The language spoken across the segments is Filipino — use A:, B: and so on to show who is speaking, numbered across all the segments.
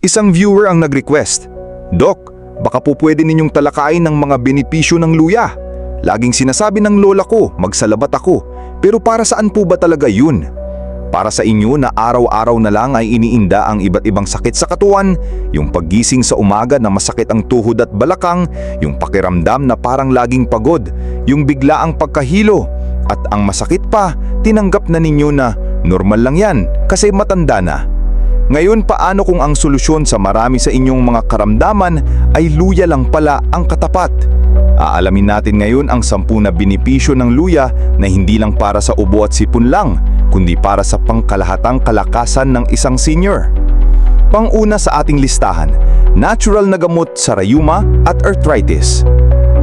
A: Isang viewer ang nag-request, Dok, baka po pwede ninyong talakayin ng mga benepisyo ng luya. Laging sinasabi ng lola ko, magsalabat ako. Pero para saan po ba talaga yun? Para sa inyo na araw-araw na lang ay iniinda ang iba't ibang sakit sa katawan, yung paggising sa umaga na masakit ang tuhod at balakang, yung pakiramdam na parang laging pagod, yung biglaang pagkahilo, at ang masakit pa, tinanggap na ninyo na normal lang yan kasi matanda na. Ngayon paano kung ang solusyon sa marami sa inyong mga karamdaman ay luya lang pala ang katapat? Aalamin natin ngayon ang sampu na binipisyo ng luya na hindi lang para sa ubo at sipon lang, kundi para sa pangkalahatang kalakasan ng isang senior. Panguna sa ating listahan, natural na gamot sa rayuma at arthritis.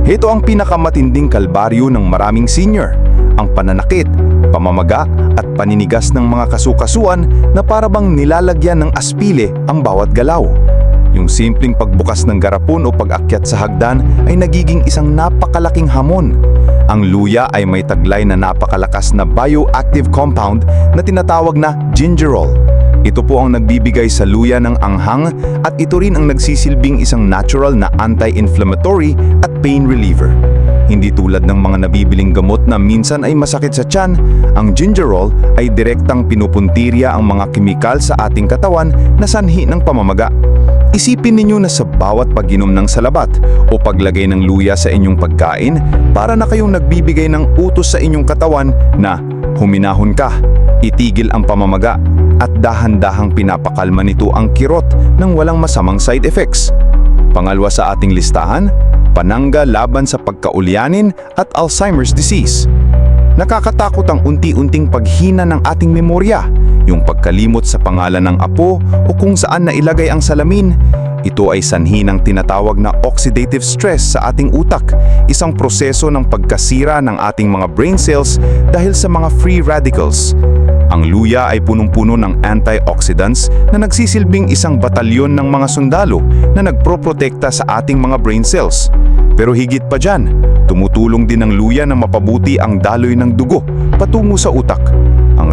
A: Ito ang pinakamatinding kalbaryo ng maraming senior, ang pananakit, pamamaga at paninigas ng mga kasukasuan na parabang nilalagyan ng aspile ang bawat galaw. Yung simpleng pagbukas ng garapon o pag-akyat sa hagdan ay nagiging isang napakalaking hamon. Ang luya ay may taglay na napakalakas na bioactive compound na tinatawag na gingerol. Ito po ang nagbibigay sa luya ng anghang at ito rin ang nagsisilbing isang natural na anti-inflammatory at pain reliever. Hindi tulad ng mga nabibiling gamot na minsan ay masakit sa tiyan, ang gingerol ay direktang pinupuntirya ang mga kemikal sa ating katawan na sanhi ng pamamaga. Isipin ninyo na sa bawat pag-inom ng salabat o paglagay ng luya sa inyong pagkain, para na kayong nagbibigay ng utos sa inyong katawan na huminahon ka, itigil ang pamamaga, at dahan-dahang pinapakalma nito ang kirot ng walang masamang side effects. Pangalawa sa ating listahan, panangga laban sa pagkaulyanin at Alzheimer's disease. Nakakatakot ang unti-unting paghina ng ating memorya, yung pagkalimot sa pangalan ng apo o kung saan nailagay ang salamin. Ito ay sanhi ng tinatawag na oxidative stress sa ating utak, isang proseso ng pagkasira ng ating mga brain cells dahil sa mga free radicals. Ang luya ay punong-puno ng antioxidants na nagsisilbing isang batalyon ng mga sundalo na nagproprotekta sa ating mga brain cells. Pero higit pa dyan, tumutulong din ang luya na mapabuti ang daloy ng dugo patungo sa utak.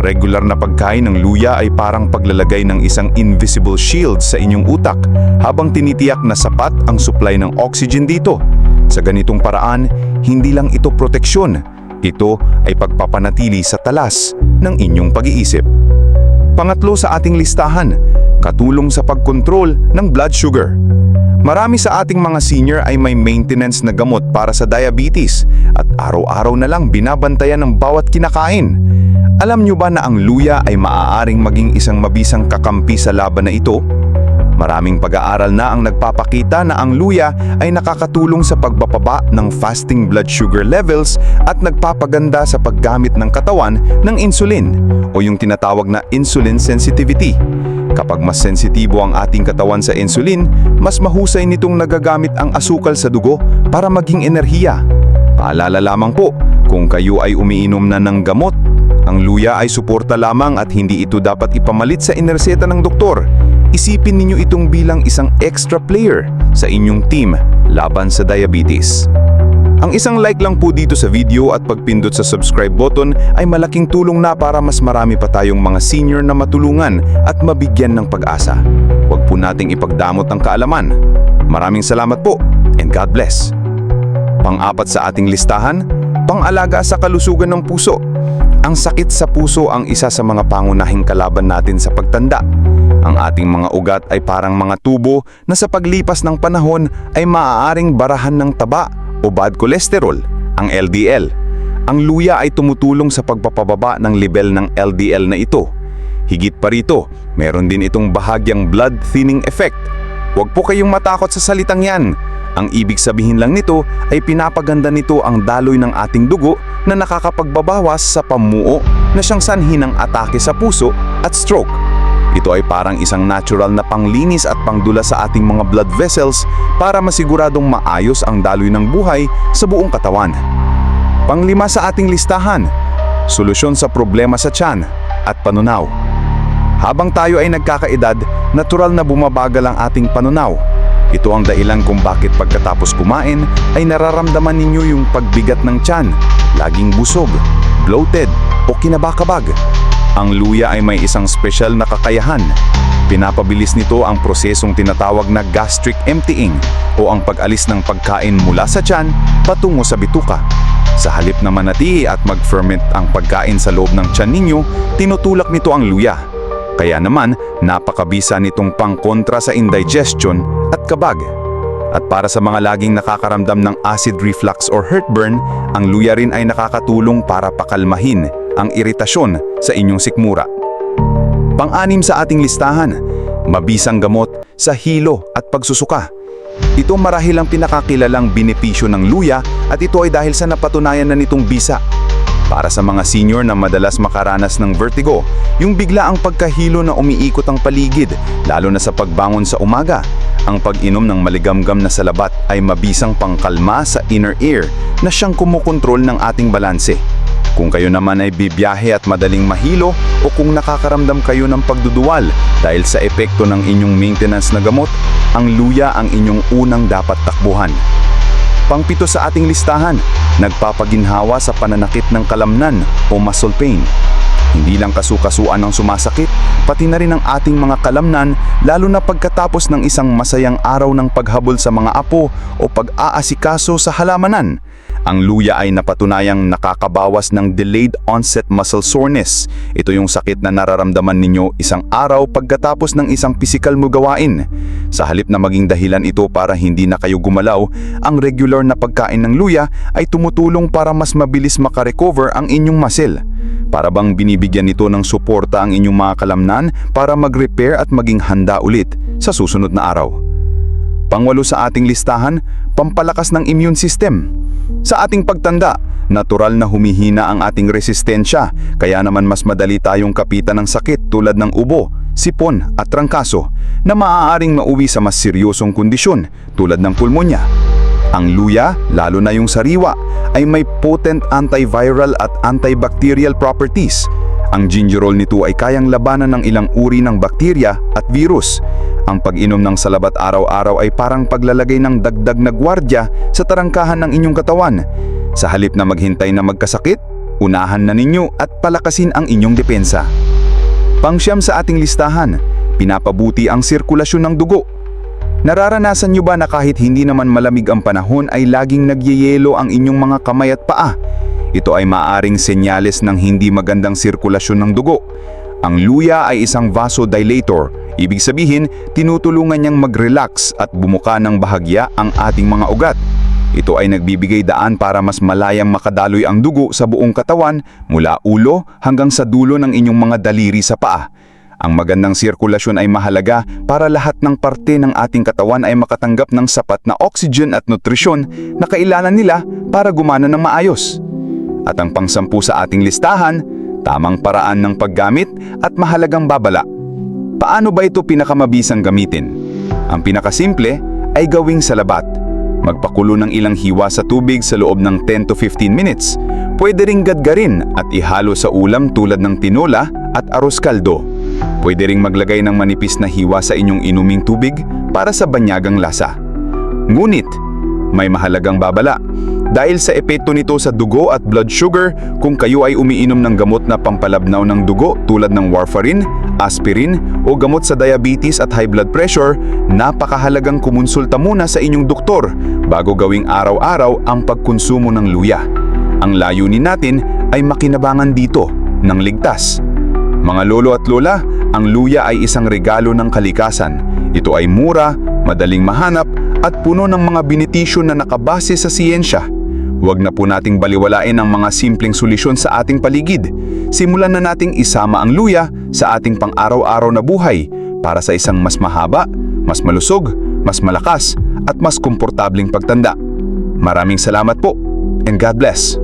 A: Regular na pagkain ng luya ay parang paglalagay ng isang invisible shield sa inyong utak habang tinitiyak na sapat ang supply ng oxygen dito. Sa ganitong paraan, hindi lang ito proteksyon, ito ay pagpapanatili sa talas ng inyong pag-iisip. Pangatlo sa ating listahan, katulong sa pagkontrol ng blood sugar. Marami sa ating mga senior ay may maintenance na gamot para sa diabetes at araw-araw na lang binabantayan ng bawat kinakain. Alam nyo ba na ang luya ay maaaring maging isang mabisang kakampi sa laban na ito? Maraming pag-aaral na ang nagpapakita na ang luya ay nakakatulong sa pagbababa ng fasting blood sugar levels at nagpapaganda sa paggamit ng katawan ng insulin o yung tinatawag na insulin sensitivity. Kapag mas sensitibo ang ating katawan sa insulin, mas mahusay nitong nagagamit ang asukal sa dugo para maging enerhiya. Paalala lamang po, kung kayo ay umiinom na ng gamot, ang luya ay suporta lamang at hindi ito dapat ipamalit sa inerseta ng doktor. Isipin ninyo itong bilang isang extra player sa inyong team laban sa diabetes. Ang isang like lang po dito sa video at pagpindot sa subscribe button ay malaking tulong na para mas marami pa tayong mga senior na matulungan at mabigyan ng pag-asa. Huwag po nating ipagdamot ang kaalaman. Maraming salamat po and God bless. Pang-apat sa ating listahan, pang-alaga sa kalusugan ng puso. Ang sakit sa puso ang isa sa mga pangunahing kalaban natin sa pagtanda. Ang ating mga ugat ay parang mga tubo na sa paglipas ng panahon ay maaaring barahan ng taba o bad cholesterol, ang LDL. Ang luya ay tumutulong sa pagpapababa ng level ng LDL na ito. Higit pa rito, meron din itong bahagyang blood thinning effect. Huwag po kayong matakot sa salitang yan. Ang ibig sabihin lang nito ay pinapaganda nito ang daloy ng ating dugo na nakakapagbabawas sa pamuo na siyang sanhi ng atake sa puso at stroke. Ito ay parang isang natural na panglinis at pangdula sa ating mga blood vessels para masiguradong maayos ang daloy ng buhay sa buong katawan. Panglima sa ating listahan, solusyon sa problema sa tiyan at panunaw. Habang tayo ay nagkakaedad, natural na bumabagal ang ating panunaw. Ito ang dahilan kung bakit pagkatapos kumain ay nararamdaman ninyo yung pagbigat ng tiyan, laging busog, bloated o kinabakabag. Ang luya ay may isang special na kakayahan. Pinapabilis nito ang prosesong tinatawag na gastric emptying o ang pag-alis ng pagkain mula sa tiyan patungo sa bituka. Sa halip na manatili at mag-ferment ang pagkain sa loob ng tiyan ninyo, tinutulak nito ang luya. Kaya naman, napakabisa nitong pangkontra sa indigestion at kabag. At para sa mga laging nakakaramdam ng acid reflux or heartburn, ang luya rin ay nakakatulong para pakalmahin ang iritasyon sa inyong sikmura. Pang-anim sa ating listahan, mabisang gamot sa hilo at pagsusuka. Ito marahil ang pinakakilalang benepisyo ng luya at ito ay dahil sa napatunayan na nitong bisa. Para sa mga senior na madalas makaranas ng vertigo, yung bigla ang pagkahilo na umiikot ang paligid, lalo na sa pagbangon sa umaga. Ang pag-inom ng maligamgam na salabat ay mabisang pangkalma sa inner ear na siyang kumukontrol ng ating balanse. Kung kayo naman ay bibiyahe at madaling mahilo o kung nakakaramdam kayo ng pagduduwal dahil sa epekto ng inyong maintenance na gamot, ang luya ang inyong unang dapat takbuhan. Pangpito sa ating listahan, nagpapaginhawa sa pananakit ng kalamnan o muscle pain. Hindi lang kasukasuan ang sumasakit, pati na rin ang ating mga kalamnan lalo na pagkatapos ng isang masayang araw ng paghabol sa mga apo o pag-aasikaso sa halamanan. Ang luya ay napatunayang nakakabawas ng delayed onset muscle soreness. Ito yung sakit na nararamdaman ninyo isang araw pagkatapos ng isang pisikal mo gawain. Sa halip na maging dahilan ito para hindi na kayo gumalaw, ang regular na pagkain ng luya ay tumutulong para mas mabilis makarecover ang inyong muscle. Para bang binibigyan nito ng suporta ang inyong mga kalamnan para mag-repair at maging handa ulit sa susunod na araw. Pangwalo sa ating listahan, pampalakas ng immune system. Sa ating pagtanda, natural na humihina ang ating resistensya, kaya naman mas madali tayong kapitan ng sakit tulad ng ubo, sipon at trangkaso na maaaring mauwi sa mas seryosong kondisyon tulad ng pulmonya. Ang luya, lalo na yung sariwa, ay may potent antiviral at antibacterial properties. Ang gingerol nito ay kayang labanan ng ilang uri ng bakterya at virus. Ang pag-inom ng salabat araw-araw ay parang paglalagay ng dagdag na gwardya sa tarangkahan ng inyong katawan. Sa halip na maghintay na magkasakit, unahan na ninyo at palakasin ang inyong depensa. Pangsyam sa ating listahan, pinapabuti ang sirkulasyon ng dugo. Nararanasan nyo ba na kahit hindi naman malamig ang panahon ay laging nagyeyelo ang inyong mga kamay at paa? Ito ay maaring senyales ng hindi magandang sirkulasyon ng dugo. Ang luya ay isang vasodilator, ibig sabihin tinutulungan niyang mag-relax at bumuka ng bahagya ang ating mga ugat. Ito ay nagbibigay daan para mas malayang makadaloy ang dugo sa buong katawan mula ulo hanggang sa dulo ng inyong mga daliri sa paa. Ang magandang sirkulasyon ay mahalaga para lahat ng parte ng ating katawan ay makatanggap ng sapat na oxygen at nutrisyon na kailangan nila para gumana ng maayos. At ang pangsampu sa ating listahan, tamang paraan ng paggamit at mahalagang babala. Paano ba ito pinakamabisang gamitin? Ang pinakasimple ay gawing salabat. Magpakulo ng ilang hiwa sa tubig sa loob ng 10 to 15 minutes. Pwede ring gadgarin at ihalo sa ulam tulad ng tinola at arroz kaldo. Pwede ring maglagay ng manipis na hiwa sa inyong inuming tubig para sa banyagang lasa. Ngunit, may mahalagang babala. Dahil sa epekto nito sa dugo at blood sugar, kung kayo ay umiinom ng gamot na pampalabnaw ng dugo tulad ng warfarin, aspirin o gamot sa diabetes at high blood pressure, napakahalagang kumonsulta muna sa inyong doktor bago gawing araw-araw ang pagkonsumo ng luya. Ang layunin natin ay makinabangan dito ng ligtas. Mga lolo at lola, ang luya ay isang regalo ng kalikasan. Ito ay mura, madaling mahanap at puno ng mga benepisyo na nakabase sa siyensya. Huwag na po nating baliwalain ang mga simpleng solusyon sa ating paligid. Simulan na nating isama ang luya sa ating pang-araw-araw na buhay para sa isang mas mahaba, mas malusog, mas malakas at mas komportabling pagtanda. Maraming salamat po and God bless.